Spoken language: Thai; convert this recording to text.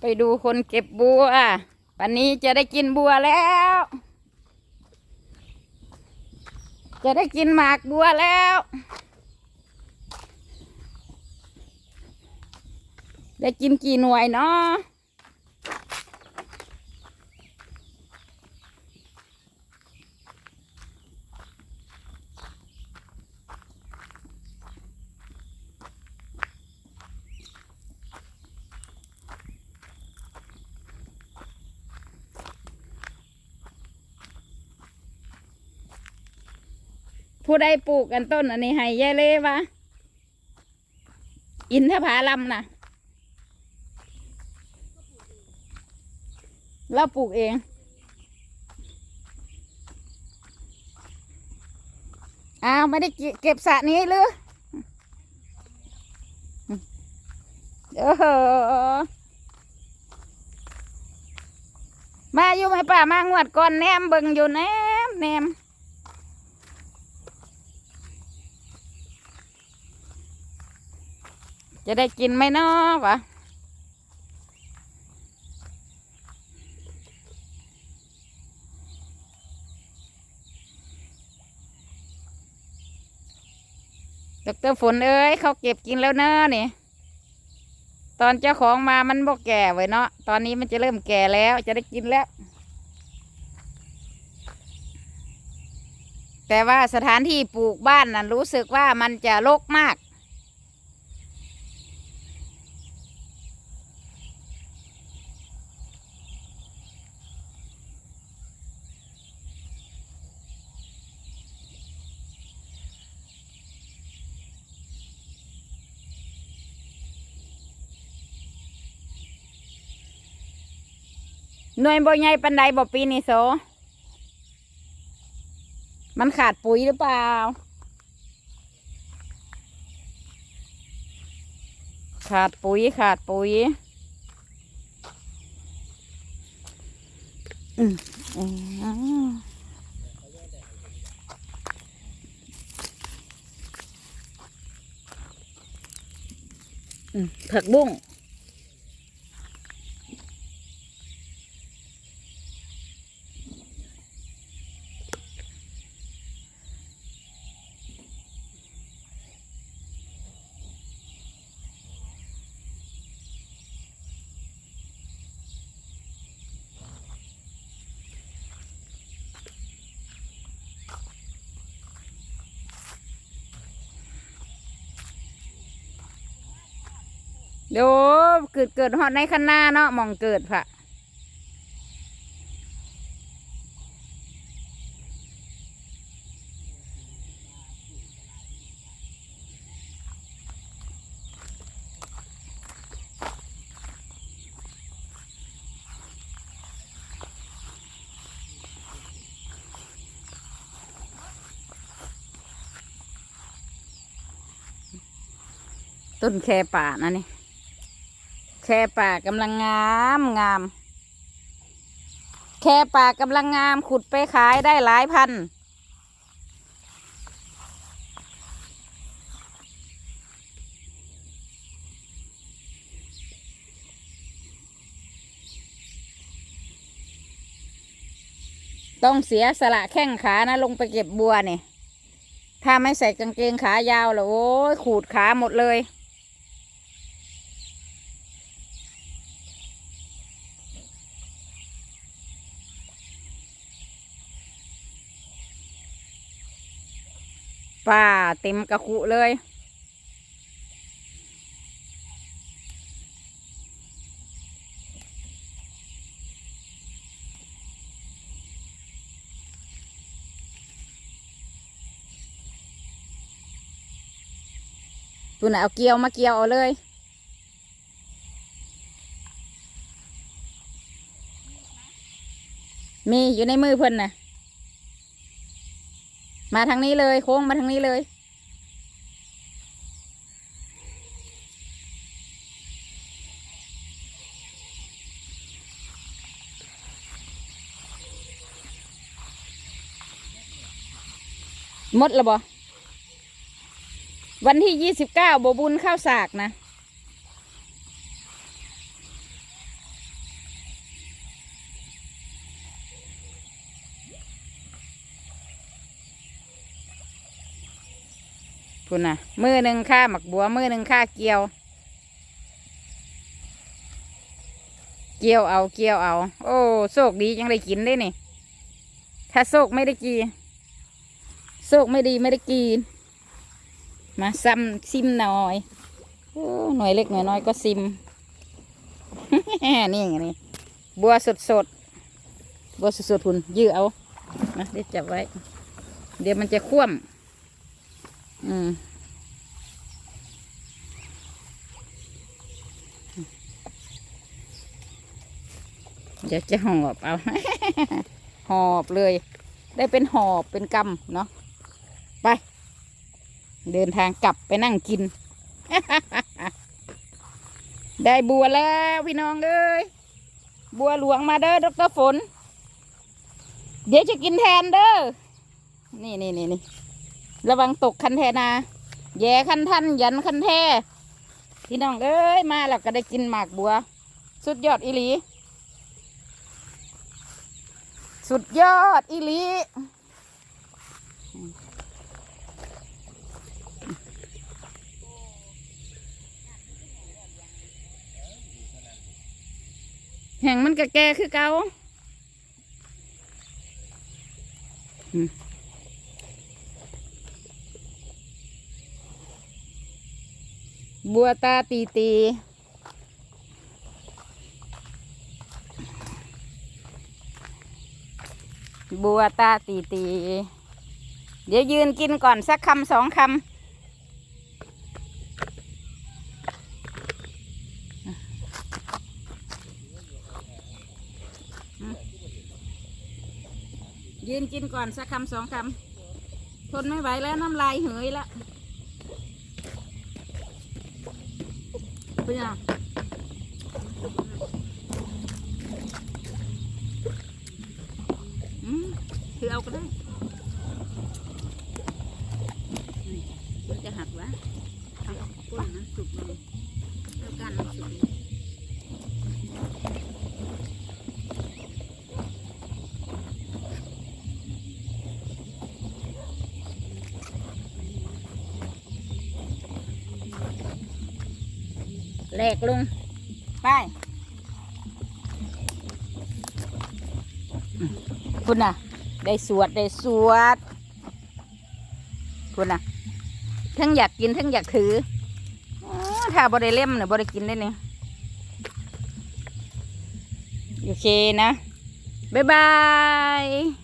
ไปดูคนเก็บบัววันนี้จะได้กินบัวแล้ว จะได้กินหมากบัวแล้ว ได้กินกี่หน่วยเนาะ ผู้ใดปลูกกันต้นอันนี้ให้ยายเลวะอินทผาลัมนะเราปลูกเอง อ้าว ไม่ได้เก็บสระนี้หรือเออมาอยู่ไหมป่ามางวดก่อนแนมเบิ่งอยู่แนมแนม จะได้กินไหมเนาะวะดรฝนเอ้ยเขาเก็บกินแล้วเนอะนี่ ตอนเจ้าของมามันบอกแก่ไว้เนาะตอนนี้มันจะเริ่มแก่แล้ว จะได้กินแล้ว แต่ว่าสถานที่ปลูกบ้านน่ะรู้สึกว่ามันจะโรกมาก หน่วยบ่ใหญ่ปันใดบ่ปีนี่โซ มันขาดปุ๋ยหรือเปล่า ขาดปุ๋ยขาดปุ๋ยอืมอืมอืมผักบุ้ง เดี๋ยวเกิดเกิดฮอดในคันหน้าเนาะมองเกิดค่ะต้นแคป่านะนี่ แค่ป่ากำลังงามงาม แค่ป่ากำลังงามขุดไปขายได้หลายพัน ต้องเสียสละแข้งขานะลงไปเก็บบัวเนี่ยถ้าไม่ใส่กางเกงขายาวแล้วโอ้ยขูดขาหมดเลย ป่าเต็มกระคุเลย ตัวไหนะเอาเกลียวมาเกลียวเอาเลยมีอยู่ในมือเพิ่นน่ะ มาทางนี้เลยโค้งมาทางนี้เลย มดล้วบ่วันที่ยี่สิบเก้าบบุญข้าวสากนะ คุณน่ะ มือหนึ่งค่าหมักบัว มือหนึ่งค่าเกี่ยว เกี่ยวเอาเกี่ยวเอา โอ้โชคดียังได้กินได้นี่ ถ้าโชคไม่ได้กินโชคไม่ดีไม่ได้กิน มาซ้ำซิมหน่อยโอ้หน่วยเล็กหน่วยน้อยก็ซิม นี่ไงนี่บัวสดสดบัวสดสดๆคุณยื้อเอามาเดี๋ยวจับไว้ เดี๋ยวมันจะคว่ำ อืมเดี๋ยวจะหอบเอา หอบเลย ได้เป็นหอบเป็นกำเนาะไป เดินทางกลับไปนั่งกิน ได้บัวแล้วพี่น้องเอ้ยบัวหลวงมาเด้อดรฝน เดี๋ยวจะกินแทนเด้อนี่นี่นี่นี่ ระวังตกคันแทนาแย่คันทันยันคันแทพี่น้องเอ้ยมาแล้วก็ได้กินหมากบัว สุดยอดอีหลี สุดยอดอีหลีแห่งมันกะแก่คือเก่าอืม บัวตาตีตีบัวตาตีตี เดี๋ยวยืนกินก่อนสักคำสองคำยืนกินก่อนสักคำสองคำทนไม่ไหวแล้วน้ำลายเหยแล้ว เป็นยังอืม แหลกลง ไปอืมคุณน่ะ ได้สวด ได้สวดคุณน่ะ ทั้งอยากกิน ทั้งอยากถือออถ้าบ่ได้เล่มเนี่ยบ่ได้กินได้เนี่ยโอเคนะ บ๊ายบาย